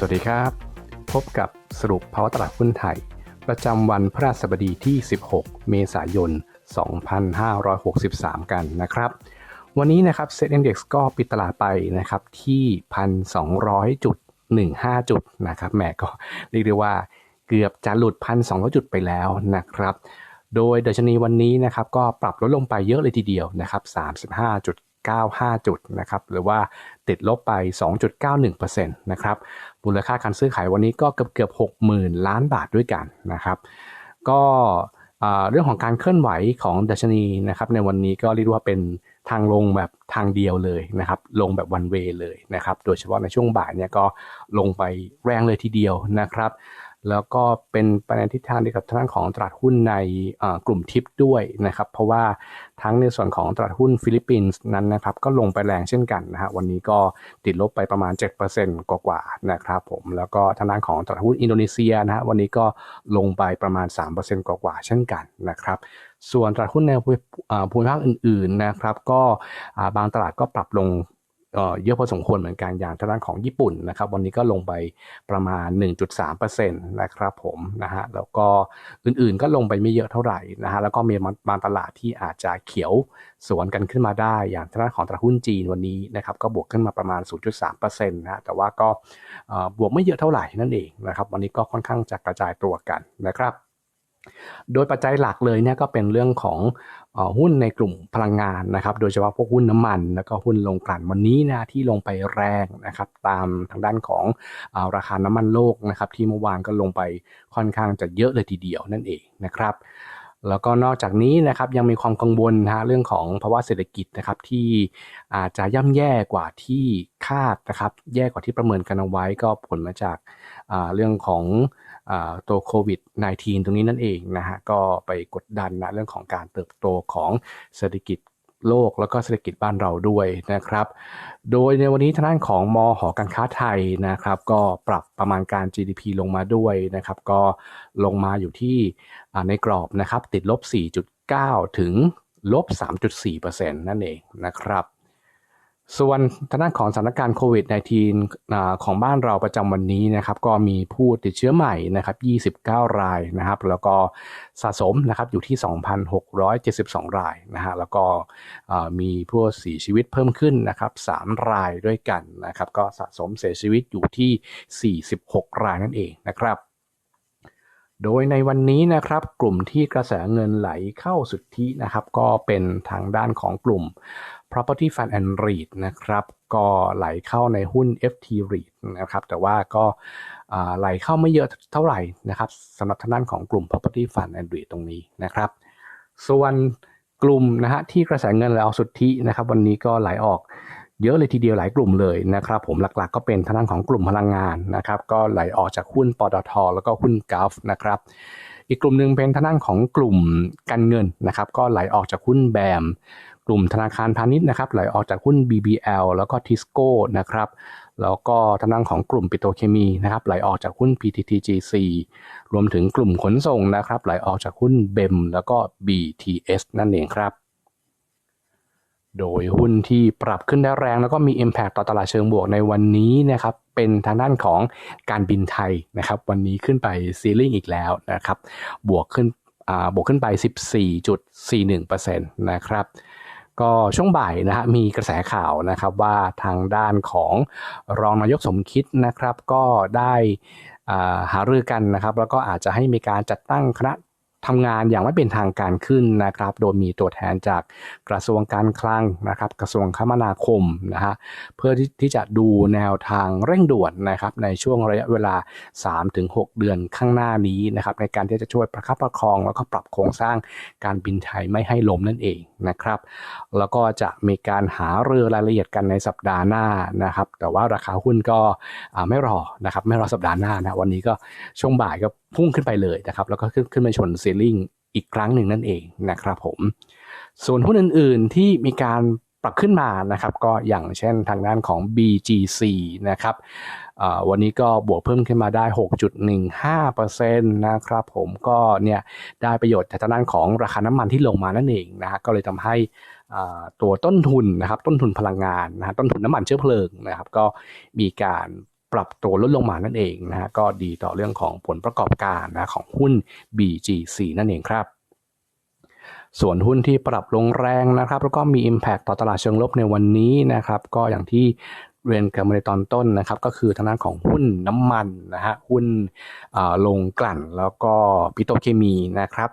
สวัสดีครับ พบกับสรุปภาวะตลาดหุ้นไทย ประจำวันพฤหัสบดีที่ 16 เมษายน 2563 กันนะครับ วันนี้นะครับเซ็ต Index ก็ปิดตลาดไปนะครับที่ 1,200จุด15 จุดนะครับแหมก็เรียกได้ว่าเกือบจะหลุด 1,200 จุดไปแล้วนะครับ โดยดัชนีวันนี้นะครับก็ปรับลดลงไปเยอะเลยทีเดียวนะครับ 35.95 จุดนะครับหรือว่าติดลบไป 2.91%นะครับมูลค่าการซื้อขายวันนี้ก็เกือบเกือบ60,000 ล้านบาทด้วยกันนะครับก็เรื่องของการเคลื่อนไหวของดัชนีนะครับในวันนี้ก็เรียกว่าเป็นทางลงแบบทางเดียวเลยนะครับลงแบบวันเวเลยนะครับโดยเฉพาะในช่วงบ่ายเนี่ยก็ลงไปแรงเลยทีเดียวนะครับ แล้วก็เป็นไปในทิศทางเดียวกับทางของตลาดหุ้นในกลุ่มทิปด้วยนะครับเพราะว่าทั้งในส่วนของตลาดหุ้นฟิลิปปินส์นั้นนะครับก็ลงไปแรงเช่นกันนะฮะวันนี้ก็ติดลบไปประมาณ 7%กว่าๆนะครับผมแล้วก็ทางด้านของตลาดหุ้นอินโดนีเซียนะฮะวันนี้ก็ลงไปประมาณ 3%กว่าๆเช่นกันนะครับส่วนตลาดหุ้นในภูมิภาคอื่นๆนะครับก็บางตลาดก็ปรับลง เยอะพอสมควรเหมือนกันอย่างทางด้านของญี่ปุ่นนะครับวันนี้ก็ลงไปประมาณ 1.3%นะครับผมนะฮะแล้วก็อื่นๆก็ลงไปไม่เยอะเท่าไหร่นะฮะแล้วก็มีบางตลาดที่อาจจะเขียวสวนกันขึ้นมาได้ อย่างทางด้านของตลาดหุ้นจีนวันนี้นะครับก็บวกขึ้นมาประมาณ 0.3%นะแต่ว่าก็บวกไม่เยอะเท่าไหร่นั่นเองนะครับวันนี้ก็ค่อนข้างจะกระจายตัวกันนะครับ โดยปัจจัยหลักเลยเนี่ยก็เป็นเรื่องของหุ้นในกลุ่มพลังงานนะครับ โดยเฉพาะพวกหุ้นน้ำมัน แล้วก็หุ้นลงกลั่นวันนี้นะที่ลงไปแรงนะครับตามทางด้านของอราคาน้ำมันโลกนะครับที่เมื่อวานก็ลงไปค่อนข้างจะเยอะเลยทีเดียวนั่นเองนะครับแล้วก็นอกจากนี้นะครับยังมีความกังวลนะฮะเรื่องของภาวะเศรษฐกิจนะครับที่อาจจะย่ำแย่กว่าที่คาดนะครับ แย่กว่าที่ประเมินกันเอาไว้ก็ผลมาจากเรื่องของ ตัวโควิด -19 ตรงนี้นั่นเองนะฮะก็ไปกดดันนะเรื่องของการเติบโตของเศรษฐกิจโลกแล้วก็เศรษฐกิจบ้านเราด้วยนะครับ โดยในวันนี้ทางด้านของมหอการค้าไทยนะครับ ก็ปรับประมาณการ GDP ลงมาด้วยนะครับ ก็ลงมาอยู่ที่ในกรอบนะครับ ติดลบ 4.9 ถึงลบ 3.4%นั่นเองนะครับ ส่วนทางด้านของสถานการณ์โควิด -19 ของบ้านเราประจำวันนี้นะครับ ก็มีผู้ติดเชื้อใหม่นะครับ 29 รายนะครับ แล้วก็สะสมนะครับอยู่ที่ 2,672 รายนะฮะ แล้วก็มีผู้เสียชีวิตเพิ่มขึ้นนะครับ 3 รายด้วยกันนะครับ ก็สะสมเสียชีวิตอยู่ที่ 46 รายนั่นเองนะครับ โดยในวันนี้นะครับกลุ่มที่กระแสเงินไหลเข้าสุทธินะครับ ก็เป็นทางด้านของกลุ่ม property fund and REIT นะครับ ก็ไหลเข้าในหุ้น FT REIT นะครับ แต่ว่าก็ไหลเข้าไม่เยอะเท่าไหร่นะครับสำหรับทางด้านของกลุ่ม property fund and REIT ตรงนี้นะครับ ส่วนกลุ่มนะฮะที่กระแสเงินไหลออกสุทธินะครับ วันนี้ก็ไหลออก เยอะเลยทีเดียวหลายกลุ่มเลยนะครับผมหลักๆ ก็เป็นทางด้านของกลุ่มพลังงานนะครับก็ไหลออกจากหุ้นปตทแล้วก็หุ้นกาฟนะครับอีกกลุ่มหนึ่งเป็นทางด้านของกลุ่มการเงินนะครับก็ไหลออกจากหุ้นแบมกลุ่มธนาคารพาณิชย์นะครับไหลออกจากหุ้น BBL แล้วก็ทิสโก้นะครับแล้วก็ทางด้านของกลุ่มปิโตเคมีนะครับไหลออกจากหุ้น PTTGC รวมถึงกลุ่มขนส่งนะครับไหลออกจากหุ้นเบมแล้วก็ BTS นั่นเองครับ โดยหุ้นที่ปรับขึ้นได้แรงแล้วก็มี Impact ต่อตลาดเชิงบวกในวันนี้นะครับเป็นทางด้านของการบินไทยนะครับวันนี้ขึ้นไปซีลิ่งอีกแล้วนะครับบวกขึ้นบวกขึ้นไป 14.41%นะครับก็ช่วงบ่ายนะฮะมีกระแสข่าวนะครับว่าทางด้านของรองนายกสมคิดนะครับก็ได้หารือกันนะครับ แล้วก็อาจจะให้มีการจัดตั้งคณะ ทำงานอย่างไม่เป็นทางการขึ้นนะครับ โดยมีตัวแทนจากกระทรวงการคลังนะครับ กระทรวงคมนาคมนะฮะเพื่อที่จะดูแนวทางเร่งด่วนนะครับ ในช่วงระยะเวลา 3-6 เดือนข้างหน้านี้นะครับ ในการที่จะช่วยประคับประคอง แล้วก็ปรับโครงสร้างการบินไทยไม่ให้ล้มนั่นเองนะครับ แล้วก็จะมีการหาเรือรายละเอียดกันในสัปดาห์หน้านะครับ แต่ว่าราคาหุ้นก็ไม่รอนะครับ ไม่รอสัปดาห์หน้านะวันนี้ก็ช่วงบ่ายก็พุ่งขึ้นไปเลยนะครับ แล้วก็ขึ้นขึ้นไปชนซีลิงอีกครั้งหนึ่งนั่นเองนะครับผม ส่วนหุ้นอื่นๆที่มีการปรับขึ้นมานะครับ ก็อย่างเช่นทางด้านของ BGC นะครับวันนี้ก็บวกเพิ่มขึ้นมาได้ 6.15%นะครับผมก็เนี่ยได้ประโยชน์จากทางด้านของราคาน้ำมันที่ลงมานั่นเองนะฮะก็เลยทำให้ตัวต้นทุนนะครับต้นทุนพลังงานนะต้นทุนน้ำมันเชื้อเพลิงนะครับ ก็มีการ ปรับตัวลดลงมานั่นเองนะฮะก็ดีต่อเรื่องของผลประกอบการนะของหุ้น BGC นั่นเองครับส่วนหุ้นที่ปรับลงแรงนะครับแล้วก็มี Impact ต่อตลาดเชิงลบในวันนี้นะครับก็อย่างที่เรียนกันมาในตอนต้นนะครับก็คือทางด้านของหุ้นน้ำมันนะฮะหุ้นลงกลั่นแล้วก็ปิโตรเคมีนะครับ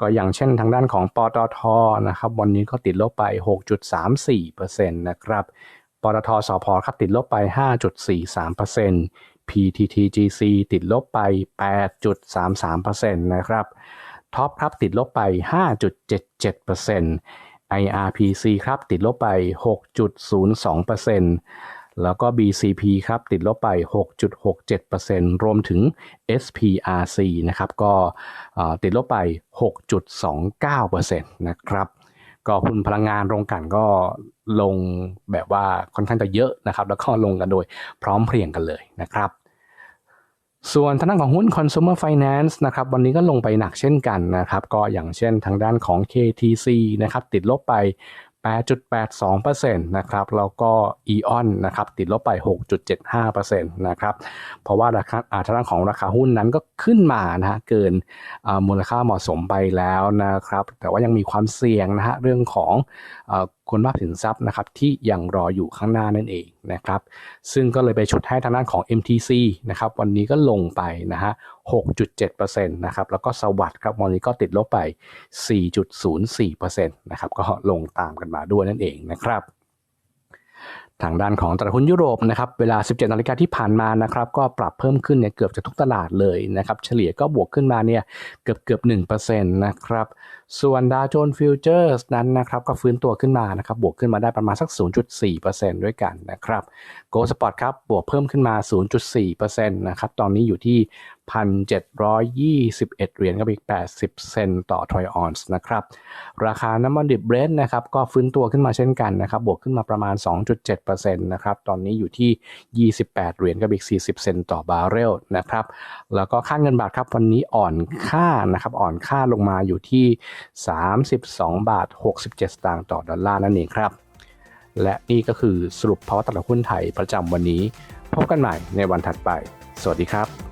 ก็อย่างเช่นทางด้านของปตทนะครับวันนี้ก็ติดลบไป 6.34%นะครับ ปตทสพครับติดลบไป 5.43% PTTGC ติดลบไป 8.33%นะครับท็อปครับติดลบไป 5.77% IRPC ครับติดลบไป 6.02%แล้วก็ BCP ครับติดลบไป 6.67%รวมถึง SPRC นะครับก็ติดลบไป 6.29%นะครับก็หุ้นพลังงานโรงกันก็ ลงแบบว่าค่อนข้างจะเยอะนะครับ แล้วก็ลงกันโดยพร้อมเพรียงกันเลยนะครับ ส่วนทางด้านของหุ้น consumer finance นะครับ วันนี้ก็ลงไปหนักเช่นกันนะครับ ก็อย่างเช่นทางด้านของ KTC นะครับ ติดลบไป 8.82%นะครับ แล้วก็ EON นะครับ ติดลบไป 6.75%นะครับ เพราะว่าราคาอาทางด้านของราคาหุ้นนั้นก็ขึ้นมานะฮะ เกินมูลค่าเหมาะสมไปแล้วนะครับ แต่ว่ายังมีความเสี่ยงนะฮะ เรื่องของ คุณภาพสินทรัพย์นะครับที่ยังรออยู่ข้างหน้านั่นเองนะครับซึ่งก็เลยไปฉุดให้ทางด้านของ MTC นะครับวันนี้ก็ลงไปนะฮะ 6.7%นะครับแล้วก็สวัสด์ครับวันนี้ก็ติดลบไป 4.04%นะครับก็ลงตามกันมาด้วยนั่นเองนะครับทางด้านของตลาดหุ้นยุโรปนะครับเวลา 17 นาฬิกาที่ผ่านมานะครับก็ปรับเพิ่มขึ้นเนี่ยเกือบจะทุกตลาดเลยนะครับเฉลี่ยก็บวกขึ้นมาเนี่ยเกือบเกือบ1%นะครับ ส่วนดาวโจนส์ฟิวเจอร์สนั้นนะครับก็ฟื้นตัวขึ้นมานะครับบวกขึ้นมาได้ประมาณสัก 0.4%ด้วยกันนะครับโกลสปอร์ตครับบวกเพิ่มขึ้นมา 0.4%นะครับตอนนี้อยู่ที่ 1,721 เหรียญกับอีก 80 เซนต์ต่อทรอยออนซ์นะครับราคาน้ำมันดิบเบรนท์นะครับก็ฟื้นตัวขึ้นมาเช่นกันนะครับบวกขึ้นมาประมาณ 2.7%นะครับตอนนี้อยู่ที่ 28 เหรียญกับอีก 40 เซนต์ต่อบาร์เรลนะครับแล้วก็ค่าเงินบาทครับวันนี้อ่อนค่านะครับอ่อนค่าลงมาอยู่ที่32 บาท 67 สตางค์ต่อดอลลาร์นั่นเองครับ และนี่ก็คือสรุปภาวะตลาดหุ้นไทยประจำวันนี้ พบกันใหม่ในวันถัดไป สวัสดีครับ